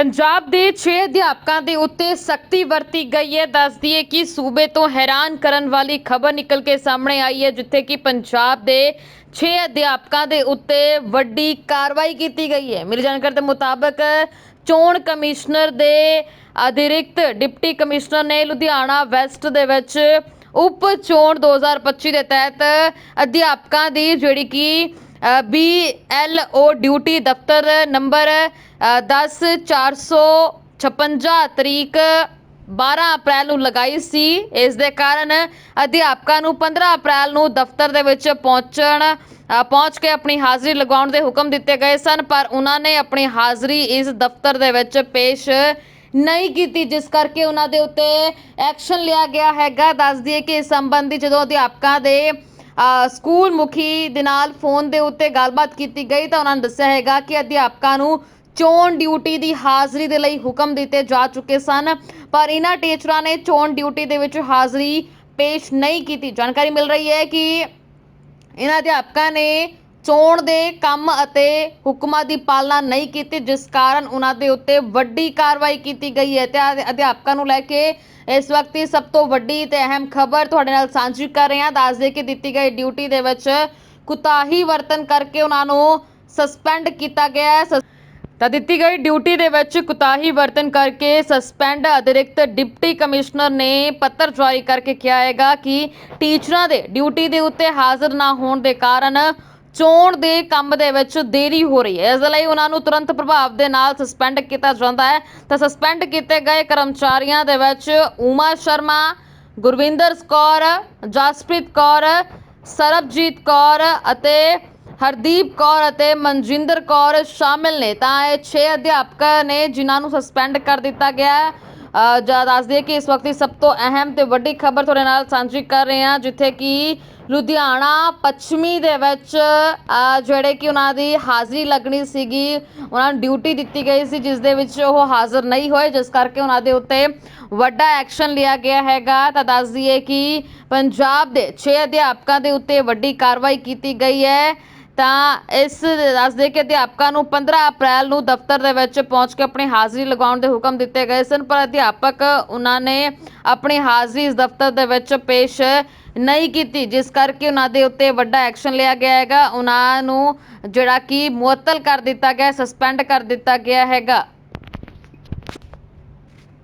ਪੰਜਾਬ ਦੇ 6 ਅਧਿਆਪਕਾਂ ਦੇ ਉੱਤੇ ਸਖਤੀ ਵਰਤੀ ਗਈ ਹੈ। ਦੱਸਦੀ ਹੈ ਕਿ ਸੂਬੇ ਤੋਂ ਹੈਰਾਨ ਕਰਨ ਵਾਲੀ ਖਬਰ ਨਿਕਲ ਕੇ ਸਾਹਮਣੇ ਆਈ ਹੈ, ਜਿੱਥੇ ਕਿ ਪੰਜਾਬ ਦੇ 6 ਅਧਿਆਪਕਾਂ ਦੇ ਉੱਤੇ ਵੱਡੀ ਕਾਰਵਾਈ ਕੀਤੀ ਗਈ ਹੈ। ਮੇਰੀ ਜਾਣਕਾਰੀ ਦੇ ਮੁਤਾਬਕ ਚੋਣ ਕਮਿਸ਼ਨਰ ਦੇ ਅਧਿਰਿਕਤ ਡਿਪਟੀ ਕਮਿਸ਼ਨਰ ਨੇ ਲੁਧਿਆਣਾ ਵੈਸਟ ਦੇ ਵਿੱਚ ਉਪ ਚੋਣ 2025 ਦੇ ਤਹਿਤ ਅਧਿਆਪਕਾਂ ਦੀ ਜਿਹੜੀ ਕਿ ਬੀ ਐਲ ਓ ਡਿਊਟੀ ਦਫ਼ਤਰ ਨੰਬਰ 10456 ਤਰੀਕ 12 ਅਪ੍ਰੈਲ ਨੂੰ ਲਗਾਈ ਸੀ। ਇਸ ਦੇ ਕਾਰਨ ਅਧਿਆਪਕਾਂ ਨੂੰ 15 ਅਪ੍ਰੈਲ ਨੂੰ ਦਫ਼ਤਰ ਦੇ ਵਿੱਚ ਪਹੁੰਚਣ ਪਹੁੰਚ ਕੇ ਆਪਣੀ ਹਾਜ਼ਰੀ ਲਗਾਉਣ ਦੇ ਹੁਕਮ ਦਿੱਤੇ ਗਏ ਸਨ, ਪਰ ਉਹਨਾਂ ਨੇ ਆਪਣੀ ਹਾਜ਼ਰੀ ਇਸ ਦਫ਼ਤਰ ਦੇ ਵਿੱਚ ਪੇਸ਼ ਨਹੀਂ ਕੀਤੀ, ਜਿਸ ਕਰਕੇ ਉਹਨਾਂ ਦੇ ਉੱਤੇ ਐਕਸ਼ਨ ਲਿਆ ਗਿਆ ਹੈਗਾ। ਦੱਸ ਦਈਏ ਕਿ ਇਸ ਸੰਬੰਧੀ ਜਦੋਂ ਅਧਿਆਪਕਾਂ ਦੇ ਸਕੂਲ ਮੁਖੀ ਦੇ ਨਾਲ ਫੋਨ ਦੇ ਉੱਤੇ ਗੱਲਬਾਤ ਕੀਤੀ ਗਈ ਤਾਂ ਉਹਨਾਂ ਨੇ ਦੱਸਿਆ ਹੈਗਾ ਕਿ ਅਧਿਆਪਕਾਂ ਨੂੰ ਚੋਣ ਡਿਊਟੀ ਦੀ ਹਾਜ਼ਰੀ ਦੇ ਲਈ ਹੁਕਮ ਦਿੱਤੇ ਜਾ ਚੁੱਕੇ ਸਨ, ਪਰ ਇਹਨਾਂ ਟੀਚਰਾਂ ਨੇ ਚੋਣ ਡਿਊਟੀ ਦੇ ਵਿੱਚ ਹਾਜ਼ਰੀ ਪੇਸ਼ ਨਹੀਂ ਕੀਤੀ। ਜਾਣਕਾਰੀ ਮਿਲ ਰਹੀ ਹੈ ਕਿ ਇਹਨਾਂ ਅਧਿਆਪਕਾਂ ਨੇ ਚੋਣ ਦੇ ਕੰਮ ਅਤੇ ਹੁਕਮਾਂ ਦੀ ਪਾਲਣਾ ਨਹੀਂ ਕੀਤੀ, ਜਿਸ ਕਾਰਨ ਉਹਨਾਂ ਦੇ ਉੱਤੇ ਵੱਡੀ ਕਾਰਵਾਈ ਕੀਤੀ ਗਈ ਹੈ। ਤੇ ਅਧਿਆਪਕਾਂ ਨੂੰ ਲੈ ਕੇ ਇਸ ਵਕਤ ਦੀ ਸਭ ਤੋਂ ਵੱਡੀ ਤੇ ਅਹਿਮ ਖਬਰ ਤੁਹਾਡੇ ਨਾਲ ਸਾਂਝੀ ਕਰ ਰਹੇ ਹਾਂ। ਦੱਸ ਦੇ ਕਿ ਦਿੱਤੀ ਗਈ ਡਿਊਟੀ ਦੇ ਵਿੱਚ ਕੁਤਾਹੀ ਵਰਤਨ ਕਰਕੇ ਉਹਨਾਂ ਨੂੰ ਸਸਪੈਂਡ ਕੀਤਾ ਗਿਆ ਹੈ। ਸਸ- ਤਾਂ ਦਿੱਤੀ ਗਈ ਡਿਊਟੀ ਦੇ ਵਿੱਚ ਕੁਤਾਹੀ ਵਰਤਨ ਕਰਕੇ ਸਸਪੈਂਡ ਅਧਿਰਿਕਤ ਡਿਪਟੀ ਕਮਿਸ਼ਨਰ ਨੇ ਪੱਤਰ ਜਾਰੀ ਕਰਕੇ ਕਿਹਾ ਹੈਗਾ ਕਿ ਟੀਚਰਾਂ ਦੇ ਡਿਊਟੀ ਦੇ ਉੱਤੇ ਹਾਜ਼ਰ ਨਾ ਹੋਣ ਦੇ ਕਾਰਨ ਚੋਣ ਦੇ ਕੰਮ ਦੇ ਵਿੱਚ ਦੇਰੀ ਹੋ ਰਹੀ ਹੈ। ਇਸ ਦੇ ਲਈ ਉਹਨਾਂ ਨੂੰ ਤੁਰੰਤ ਪ੍ਰਭਾਵ ਦੇ ਨਾਲ ਸਸਪੈਂਡ ਕੀਤਾ ਜਾਂਦਾ ਹੈ। ਤਾਂ ਸਸਪੈਂਡ ਕੀਤੇ ਗਏ ਕਰਮਚਾਰੀਆਂ ਦੇ ਵਿੱਚ ਉਮਾ ਸ਼ਰਮਾ, ਗੁਰਵਿੰਦਰ ਕੌਰ, ਜਸਪ੍ਰੀਤ ਕੌਰ, ਸਰਬਜੀਤ ਕੌਰ ਅਤੇ ਹਰਦੀਪ ਕੌਰ ਅਤੇ ਮਨਜਿੰਦਰ ਕੌਰ ਸ਼ਾਮਿਲ ਨੇ। ਤਾਂ ਇਹ 6 ਅਧਿਆਪਕ ਨੇ ਜਿਨ੍ਹਾਂ ਨੂੰ ਸਸਪੈਂਡ ਕਰ ਦਿੱਤਾ ਗਿਆ ਹੈ। ਜਾਂ ਦੱਸ ਦਈਏ ਕਿ ਇਸ ਵਕਤ ਦੀ ਸਭ ਤੋਂ ਅਹਿਮ ਤੇ ਵੱਡੀ ਖਬਰ ਤੁਹਾਡੇ ਨਾਲ ਸਾਂਝੀ ਕਰ ਰਹੇ ਹਾਂ, ਜਿੱਥੇ ਕਿ ਲੁਧਿਆਣਾ ਪੱਛਮੀ ਦੇ ਵਿੱਚ ਜਿਹੜੇ ਕਿ ਉਹਨਾਂ ਦੀ ਹਾਜ਼ਰੀ ਲੱਗਣੀ ਸੀਗੀ, ਉਹਨਾਂ ਨੂੰ ਡਿਊਟੀ ਦਿੱਤੀ ਗਈ ਸੀ, ਜਿਸ ਦੇ ਵਿੱਚ ਉਹ ਹਾਜ਼ਰ ਨਹੀਂ ਹੋਏ, ਜਿਸ ਕਰਕੇ ਉਹਨਾਂ ਦੇ ਉੱਤੇ ਵੱਡਾ ਐਕਸ਼ਨ ਲਿਆ ਗਿਆ ਹੈਗਾ। ਤਾਂ ਦੱਸ ਦਈਏ ਕਿ ਪੰਜਾਬ ਦੇ 6 ਅਧਿਆਪਕਾਂ ਦੇ ਉੱਤੇ ਵੱਡੀ ਕਾਰਵਾਈ ਕੀਤੀ ਗਈ ਹੈ। ਤਾਂ ਇਸ ਦੱਸਦੇ ਕਿ ਅਧਿਆਪਕਾਂ ਨੂੰ 15 ਅਪ੍ਰੈਲ ਨੂੰ ਦਫ਼ਤਰ ਦੇ ਵਿੱਚ ਪਹੁੰਚ ਕੇ ਆਪਣੀ ਹਾਜ਼ਰੀ ਲਗਾਉਣ ਦੇ ਹੁਕਮ ਦਿੱਤੇ ਗਏ ਸਨ, ਪਰ ਅਧਿਆਪਕ ਉਹਨਾਂ ਨੇ ਆਪਣੀ ਹਾਜ਼ਰੀ ਇਸ ਦਫ਼ਤਰ ਦੇ ਵਿੱਚ ਪੇਸ਼ ਨਹੀਂ ਕੀਤੀ, ਜਿਸ ਕਰਕੇ ਉਹਨਾਂ ਦੇ ਉੱਤੇ ਵੱਡਾ ਐਕਸ਼ਨ ਲਿਆ ਗਿਆ ਹੈਗਾ। ਉਹਨਾਂ ਨੂੰ ਜਿਹੜਾ ਕਿ ਮੁਅੱਤਲ ਕਰ ਦਿੱਤਾ ਗਿਆ, ਸਸਪੈਂਡ ਕਰ ਦਿੱਤਾ ਗਿਆ ਹੈਗਾ।